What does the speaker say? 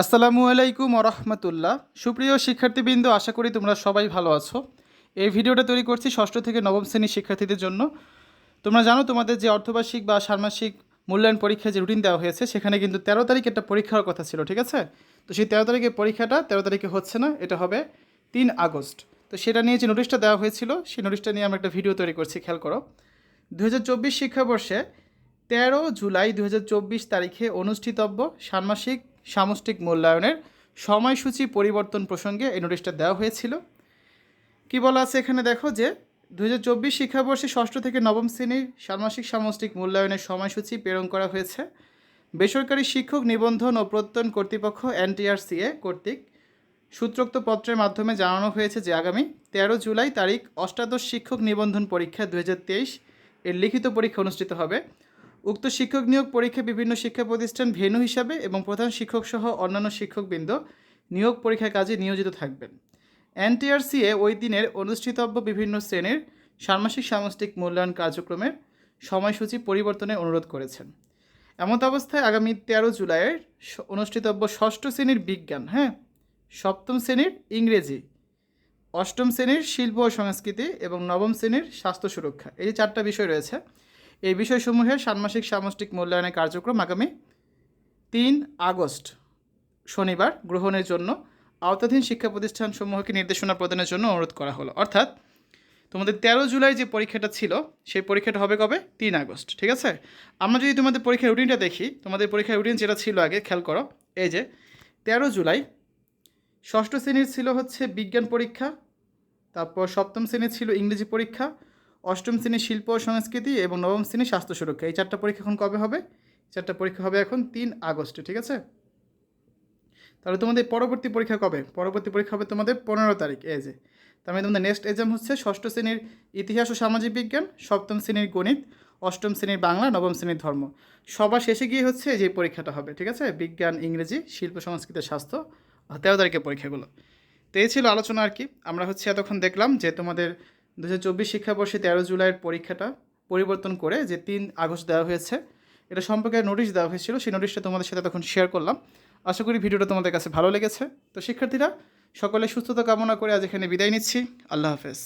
আসসালামু আলাইকুম রহমতুল্লাহ। সুপ্রিয় শিক্ষার্থীবৃন্দ, আশা করি তোমরা সবাই ভালো আছো। এই ভিডিওটা তৈরি করছি ষষ্ঠ থেকে নবম শ্রেণির শিক্ষার্থীদের জন্য। তোমরা জানো, তোমাদের যে অর্ধবার্ষিক বা ষান্মাসিক মূল্যায়ন পরীক্ষায় যে রুটিন দেওয়া হয়েছে, সেখানে কিন্তু তেরো তারিখ একটা পরীক্ষার কথা ছিল, ঠিক আছে? তো সেই তেরো তারিখের পরীক্ষাটা তেরো তারিখে হচ্ছে না, এটা হবে তিন আগস্ট। তো সেটা নিয়ে যে নোটিশটা দেওয়া হয়েছিল, সেই নোটিশটা নিয়ে আমরা একটা ভিডিও তৈরি করছি, খেয়াল করো। দু হাজার চব্বিশ শিক্ষাবর্ষে তেরো জুলাই দু হাজার চব্বিশ তারিখে অনুষ্ঠিতব্য ষান্মাসিক সামষ্টিক মূল্যায়নের সময়সূচি পরিবর্তন প্রসঙ্গে এই নোটিশটা দেওয়া হয়েছিল। কি বলা আছে এখানে দেখো যে দু হাজার চব্বিশ শিক্ষাবর্ষে ষষ্ঠ থেকে নবম শ্রেণির ষান্মাসিক সামষ্টিক মূল্যায়নের সময়সূচি প্রেরণ করা হয়েছে। বেসরকারি শিক্ষক নিবন্ধন ও প্রত্যয়ন কর্তৃপক্ষ এনটিআরসিএ কর্তৃক সূত্রোক্ত পত্রের মাধ্যমে জানানো হয়েছে যে, আগামী তেরো জুলাই তারিখ অষ্টাদশ শিক্ষক নিবন্ধন পরীক্ষা দু হাজার তেইশ এর লিখিত পরীক্ষা অনুষ্ঠিত হবে। উক্ত শিক্ষক নিয়োগ পরীক্ষা বিভিন্ন শিক্ষা প্রতিষ্ঠান ভেন্যু হিসাবে এবং প্রধান শিক্ষক সহ অন্যান্য শিক্ষকবৃন্দ নিয়োগ পরীক্ষার কাজে নিয়োজিত থাকবেন। এনটিআরসিএ ওই দিনের অনুষ্ঠিতব্য বিভিন্ন শ্রেণির ষান্মাসিক সামষ্টিক মূল্যায়ন কার্যক্রমের সময়সূচি পরিবর্তনের অনুরোধ করেছেন। এমত অবস্থায় আগামী তেরো জুলাইয়ের অনুষ্ঠিতব্য ষষ্ঠ শ্রেণির বিজ্ঞান হ্যাঁ? সপ্তম শ্রেণির ইংরেজি, অষ্টম শ্রেণির শিল্প ও সংস্কৃতি এবং নবম শ্রেণির স্বাস্থ্য সুরক্ষা। এই যে চারটা বিষয় রয়েছে এই বিষয়সমূহের ষান্মাসিক সামষ্টিক মূল্যায়নের কার্যক্রম আগামী তিন আগস্ট, শনিবার, গ্রহণের জন্য আওতাধীন শিক্ষা প্রতিষ্ঠানসমূহকে নির্দেশনা প্রদানের জন্য অনুরোধ করা হলো। অর্থাৎ তোমাদের তেরো জুলাই যে পরীক্ষাটা ছিল, সেই পরীক্ষাটা হবে কবে? তিন আগস্ট, ঠিক আছে? আমরা যদি তোমাদের পরীক্ষার রুটিনটা দেখি, তোমাদের পরীক্ষার রুটিন যেটা ছিল আগে, খেয়াল করো, এই যে তেরো জুলাই, ষষ্ঠ শ্রেণির ছিল হচ্ছে বিজ্ঞান পরীক্ষা, তারপর সপ্তম শ্রেণির ছিল ইংরেজি পরীক্ষা অষ্টম শ্রেণির শিল্প ও সংস্কৃতি এবং নবম শ্রেণির স্বাস্থ্য সুরক্ষা। এই চারটা পরীক্ষা এখন কবে হবে? চারটা পরীক্ষা হবে এখন তিন আগস্টে, ঠিক আছে? তাহলে তোমাদের পরবর্তী পরীক্ষা কবে? পরবর্তী পরীক্ষা হবে তোমাদের পনেরো তারিখ, এই যে। তার মানে তোমাদের নেক্সট এক্সাম হচ্ছে ষষ্ঠ শ্রেণির ইতিহাস ও সামাজিক বিজ্ঞান, সপ্তম শ্রেণির গণিত, অষ্টম শ্রেণির বাংলা, নবম শ্রেণির ধর্ম। সবার শেষে গিয়ে হচ্ছে যে পরীক্ষাটা হবে, ঠিক আছে? বিজ্ঞান, ইংরেজি, শিল্প, সংস্কৃতি স্বাস্থ্য তেরো তারিখের পরীক্ষাগুলো। তো এই ছিল আলোচনা আর কি। আমরা হচ্ছে এতক্ষণ দেখলাম যে তোমাদের দু হাজার চব্বিশ শিক্ষাবর্ষে তেরো জুলাইয়ের পরীক্ষাটা পরিবর্তন করে যে তিন আগস্ট দেওয়া হয়েছে, এটা সম্পর্কে নোটিশ দেওয়া হয়েছিল, সেই নোটিশটা তোমাদের সাথে তখন শেয়ার করলাম। আশা করি ভিডিওটা তোমাদের কাছে ভালো লেগেছে। তো শিক্ষার্থীরা, সকলে সুস্থতা কামনা করে আজ এখানে বিদায় নিচ্ছি। আল্লাহ হাফেজ।